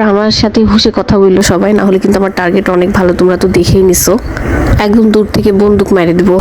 তারপর আমার সাথে হুসে কথা বলল সবাই না হলে কিন্তু আমার টার্গেট অনেক ভালো তোমরা তো দেখেই নিছো। একদম দূর থেকে বন্দুক মেরে দেবো।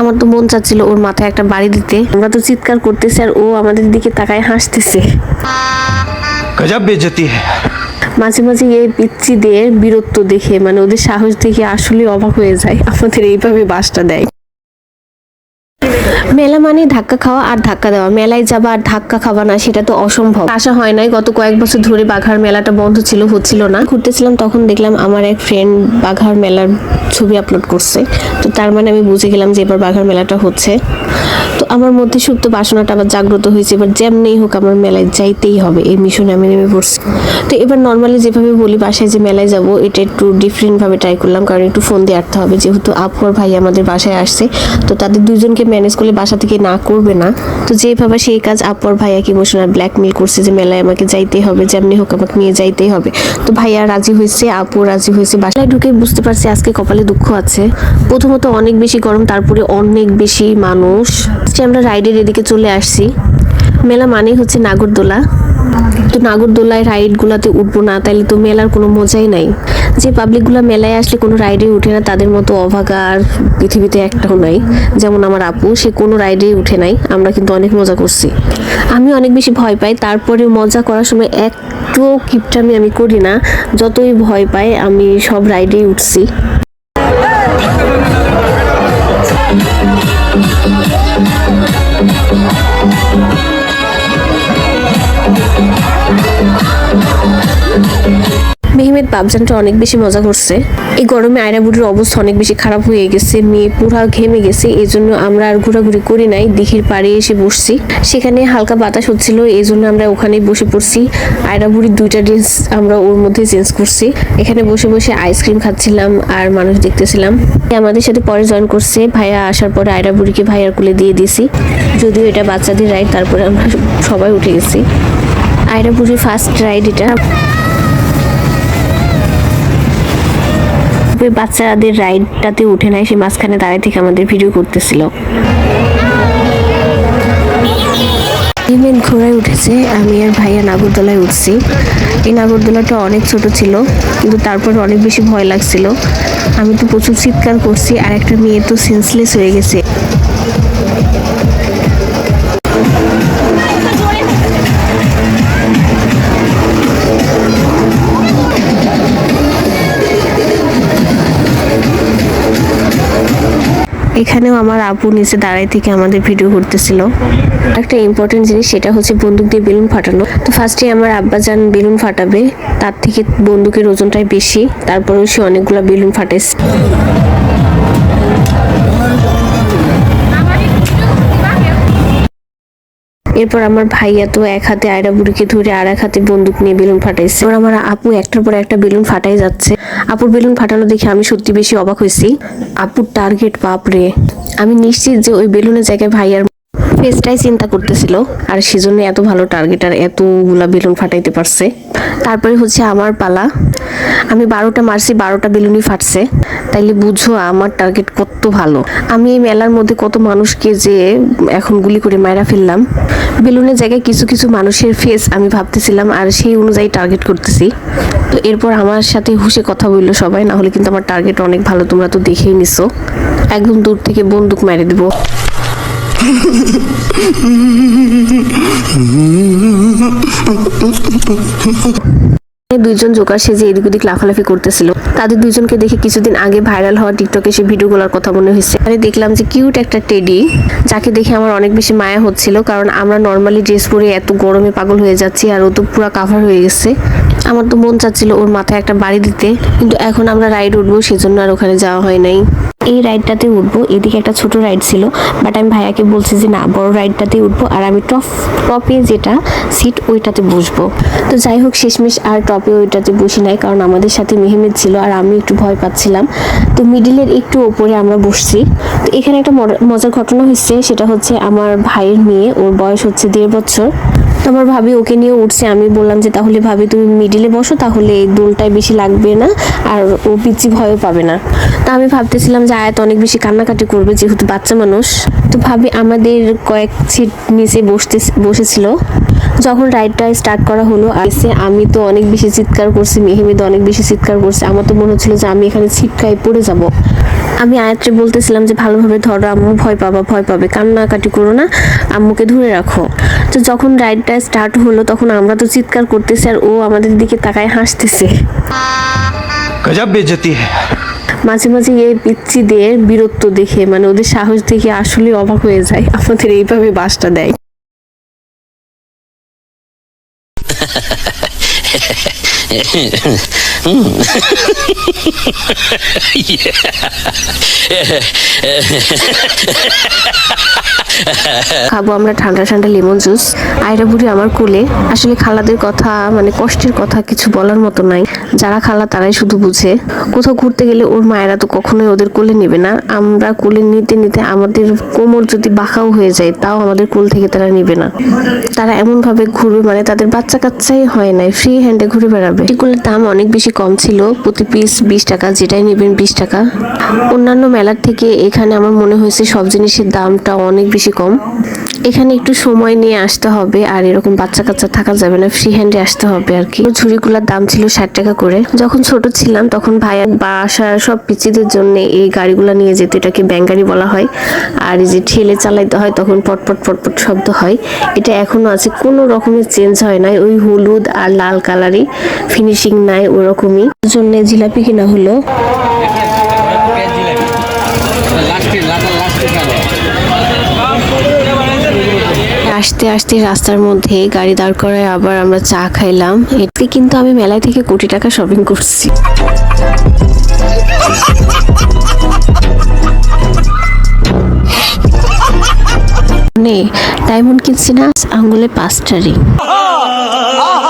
আমার তো মন চাচ্ছিল ওর মাথায় একটা বাড়ি দিতে। আমরা তো চিৎকার করতেছি আর ও আমাদের দিকে তাকায় হাসতেছে। গজব বেজতি মাঝে মাঝে এই পিচ্ছিদের বীরত্ব দেখে মানে ওদের সাহস দেখে আসলে অবাক হয়ে যায়। আমাদের এইভাবে বাসটা দেয়। মেলা মানে ধাক্কা খাওয়া আর ধাক্কা দেওয়া। মেলায় যাবা আর ধাক্কা খাওয়া না, সেটা তো অসম্ভব। আশা হয় নাই, গত কয়েক বছর ধরে বাঘার মেলাটা বন্ধ ছিল, হচ্ছিল না। ঘুরতেছিলাম, তখন দেখলাম আমার এক ফ্রেন্ড বাঘার মেলার ছবি আপলোড করছে। তো তার মানে আমি বুঝে গেলাম যে এবার বাঘার মেলাটা হচ্ছে। তো আমার মধ্যে সুপ্ত বাসনাটা আবার জাগ্রত হয়েছে। এবার যেমনিই হোক আমার মেলায় যাইতেই হবে। এই মিশনে আমি নেমে পড়ছি। তো এবার নর্মালি যেভাবে বলি বাসায় যে মেলায় যাব, এটা একটু ডিফারেন্টভাবে ট্রাই করলাম। কারণ একটু ফোন দিয়ে আটতে হবে। যেহেতু আপু আর ভাই আমাদের বাসায় আসছে, তো তাদের দুজনকে ম্যানেজ করলে বাসা থেকে না করবে না। তো যেভাবে সেই কাজ আপু আর ভাইয়াকে ইমোশনাল ব্ল্যাকমেল করছে যে মেলায় আমাকে যাইতেই হবে, যেমনি হোক আমাকে নিয়ে যাইতেই হবে। তো ভাইয়া রাজি হয়েছে, আপু রাজি হয়েছে। বাসায় ঢুকে বুঝতে পারছি আজকে কপালে দুঃখ আছে। প্রথমত অনেক বেশি গরম, তারপরে অনেক বেশি মানুষ যে আমরা রাইডের এদিকে চলে আসছি। মেলা মানে হচ্ছে নাগরদোলা। তো নাগরদোলায় রাইডগুলোতে উঠবো না, তাইলে তো মেলার কোনো মজাই নাই। যে পাবলিকগুলো মেলায় আসলে কোনো রাইডে উঠে না, তাদের মতো অভাগা আর পৃথিবীতে একটাও নাই। যেমন আমার আপু, সে কোনো রাইডেই উঠে নাই। আমরা কিন্তু অনেক মজা করছি। আমি অনেক বেশি ভয় পাই তারপরে মজা করার সময় একটু কিপটামি আমি করি না। যতই ভয় পাই, আমি সব রাইডেই উঠছি। বাবজানটা অনেক বেশি মজা করছে। এই গরমে আয়রা বুড়ির অবস্থা অনেক বেশি খারাপ হয়ে গেছে, মেয়ে পুরা ঘেমে গেছে এই জন্য আমরা আর ঘোরাঘুরি করি নাই, দিঘির পাড়ে এসে বসছি। সেখানে হালকা বাতাস হচ্ছিল এই জন্য আমরা ওখানেই বসে পড়ছি। আয়রা বুড়ির দুইটা ড্রেস আমরা ওর মধ্যে চেঞ্জ করছি। এখানে বসে বসে আইসক্রিম খাচ্ছিলাম আর মানুষ দেখতেছিলাম। আমাদের সাথে পরে জয়েন করছে, ভাইয়া আসার পরে আয়রা বুড়িকে ভাইয়ার কোলে দিয়ে দিছি যদিও এটা বাচ্চাদের রাইড তারপরে আমরা সবাই উঠে গেছি। আয়রা বুড়ির ফার্স্ট রাইড এটা। ওই বাচ্চাদের রাইডটাতে উঠে নাই, সে মাঝখানে দাঁড়িয়ে থেকে আমাদের ভিডিও করতেছিল। ইভেন ঘোড়ায় উঠেছে, আমি আর ভাইয়া নাগরদোলায় উঠছি। এই নাগরদোলাটা অনেক ছোট ছিল, কিন্তু তারপর অনেক বেশি ভয় লাগছিল। আমি তো প্রচুর চিৎকার করছি, আর একটা মেয়ে তো সেন্সলেস হয়ে গেছে। এখানেও আমার আপু নিচে দাঁড়াই থেকে আমাদের ভিডিও করতেছিল একটা ইম্পর্টেন্ট জিনিস সেটা হচ্ছে বন্দুক দিয়ে বেলুন ফাটানো। তো ফার্স্টে আমার আব্বা যান বেলুন ফাটাবে, তার থেকে বন্দুকের ওজনটাই বেশি, তারপরেও সে অনেকগুলো বেলুন ফাটাইছে। এরপর আমার ভাইয়া তো এক হাতে আয়রা বুড়িকে ধরে আর এক হাতে বন্দুক নিয়ে বেলুন ফাটাইছে। এবার আমার আপু একটার পর একটা বেলুন ফাটাই যাচ্ছে। আপুর বেলুন ফাটানো দেখে আমি সত্যি বেশি অবাক হয়েছি। আপুর টার্গেট বাপরে। আমি নিশ্চিত যে ওই বেলুনের জায়গায় ভাইয়ার ফেসটাই চিন্তা করতেছিল। আর সেজন্য এত ভালো টার্গেট আর এতগুলা বেলুন ফাটাইতে পারছে। তারপরে হচ্ছে আমার পালা। আমি বারোটা মারছি, বারোটা বেলুনই ফাটছে। তাইলে বুঝো আমার টার্গেট কত ভালো। আমি এই মেলার মধ্যে কত মানুষকে যে এখন গুলি করে মায়েরা ফেললাম। বেলুনের জায়গায় কিছু কিছু মানুষের ফেস আমি ভাবতেছিলাম আর সেই অনুযায়ী টার্গেট করতেছি। তো এরপর আমার সাথে হুসে কথা বলল সবাই না হলে কিন্তু আমার টার্গেট অনেক ভালো, তোমরা তো দেখেই নিছো। একদম দূর থেকে বন্দুক মেরে দেবো। দুইজন জোকার সেজে এদিক ওদিক লাফালাফি করতেছিল, তাদের দুজনকে দেখে কিছুদিন আগে ভাইরাল হওয়া টিকটকে সে ভিডিওগুলোর কথা মনে হয়েছে। আরে দেখলাম যে কিউট একটা টেডি, যাকে দেখে আমার অনেক বেশি মায়া হচ্ছিল, কারণ আমরা নর্মালি ড্রেস পরে এত গরমে পাগল হয়ে যাচ্ছি আর ও তো পুরো কাভার হয়ে গেছে। আমার তো মন চাচ্ছিল ওর মাথায় একটা বাড়ি দিতে, কিন্তু এখন আমরা রাইড উঠবো, সেজন্য আর ওখানে যাওয়া হয় নাই। এই রাইডটাতে উঠবো। এদিকে একটা ছোট রাইড ছিল বাট আমি ভাইয়াকে বলছি যে, না, বড় রাইডটাতে উঠবো আর আমি টপ টপে যেটা সিট ওইটাতে বসবো। তো যাই হোক, শেষমেশ আর টপে ওইটাতে বসি নাই, কারণ আমাদের সাথে মেহমেদ ছিল আর আমি একটু ভয় পাচ্ছিলাম। তো মিডিলের একটু ওপরে আমরা বসছি। তো এখানে একটা মজা- মজার ঘটনা হচ্ছে সেটা হচ্ছে আমার ভাইয়ের মেয়ে, ওর বয়স হচ্ছে দেড় বছর। তো আমার ভাবি ওকে নিয়ে উঠছে, আমি বললাম যে, তাহলে ভাবি তুমি মিডিলে বসো, তাহলে এই দোলটায় বেশি লাগবে না, আর ও পিচি ভয়ও পাবে না। তা আমি ভাবতেছিলাম যে জায়াত অনেক বেশি কান্নাকাটি করবে যেহেতু বাচ্চা মানুষ। তো ভাবি আমাদের কয়েক সিট নিচে বসতে, বসেছিল। যখন রাইডটা স্টার্ট করা হলো আসে আমি তো অনেক বেশি চিৎকার করছি মেহেমেদ অনেক বেশি চিৎকার করছে। আমার তো মনে হচ্ছিল যে আমি এখানে ছিটকায় পড়ে যাব। আমি আয়াত্রে বলতেছিলাম যে, ভালোভাবে ধরো, আম্মু ভয় পাবা, ভয় পাবে। কান্নাকাটি করো না, আম্মুকে ধরে রাখো। তো যখন রাইডটা স্টার্ট হলো, তখন আমরা তো চিৎকার করতেছি, আর ও আমাদের দিকে তাকায় হাসতেছে। গজব বেজতি মাঝে মাঝে এই পিচ্ছিদের বীরত্ব দেখে মানে ওদের সাহস দেখে আসলে অবাক হয়ে যায়, আমাদের এইভাবে বাসটা দেয়। খাব আমরা ঠান্ডা ঠান্ডা লেমন জুস। আয়রা বুড়ি আমার কোলে। আসলে খালাদের কথা মানে কষ্টের কথা কিছু বলার মতো নাই। যারা খালা তারাই শুধু বুঝে। কোথাও ঘুরতে গেলে ওর মায়েরা তো কখনোই ওদের কোলে নেবে না। আমরা কোলে নিতে নিতে আমাদের কোমর যদি বাঁকাও হয়ে যায়, তাও আমাদের কোল থেকে তারা নেবে না। তারা এমন ভাবে ঘুরবে মানে তাদের বাচ্চা কাচ্চাই হয় নাই। ফ্রি হ্যান্ডে ঘুরে বেড়াবে। এগুলোর দাম অনেক বেশি কম ছিল। প্রতি পিস বিশ টাকা, যেটাই নেবেন বিশ টাকা। অন্যান্য মেলার থেকে এখানে আমার মনে হয়েছে সব জিনিসের দামটা অনেক বেশি কম এখানে একটু সময় নিয়ে আসতে হবে, আর এরকম বাচ্চা কাচ্চা থাকা যাবে না ফ্রি হ্যান্ডে আসতে হবে আর কি। ঝুড়িগুলোর দাম ছিল ষাট টাকা করে। যখন ছোট ছিলাম, তখন ভাইয়া বাসার সব পিচিদের জন্য এই গাড়িগুলো নিয়ে যেত, এটাকে ব্যাঙ্গারি বলা হয়। আর এই যে ঠেলে চালাইতে হয়, তখন পটপট পটপট শব্দ হয়। এটা এখনও আছে, কোনো রকমের চেঞ্জ হয় নাই। ওই হলুদ আর লাল কালারই ফিনিশিং নাই ওরকমই। জন্য জিলাপি কিনা হলো। আসতে আসতে রাস্তার মধ্যে গাড়ি দাঁড় করায় আবার আমরা চা খাইলাম। এতে কিন্তু আমি মেলায় থেকে কোটি টাকা শপিং করছি। ডায়মন্ড কিনছি না, আঙ্গুলে পাঁচটা রিং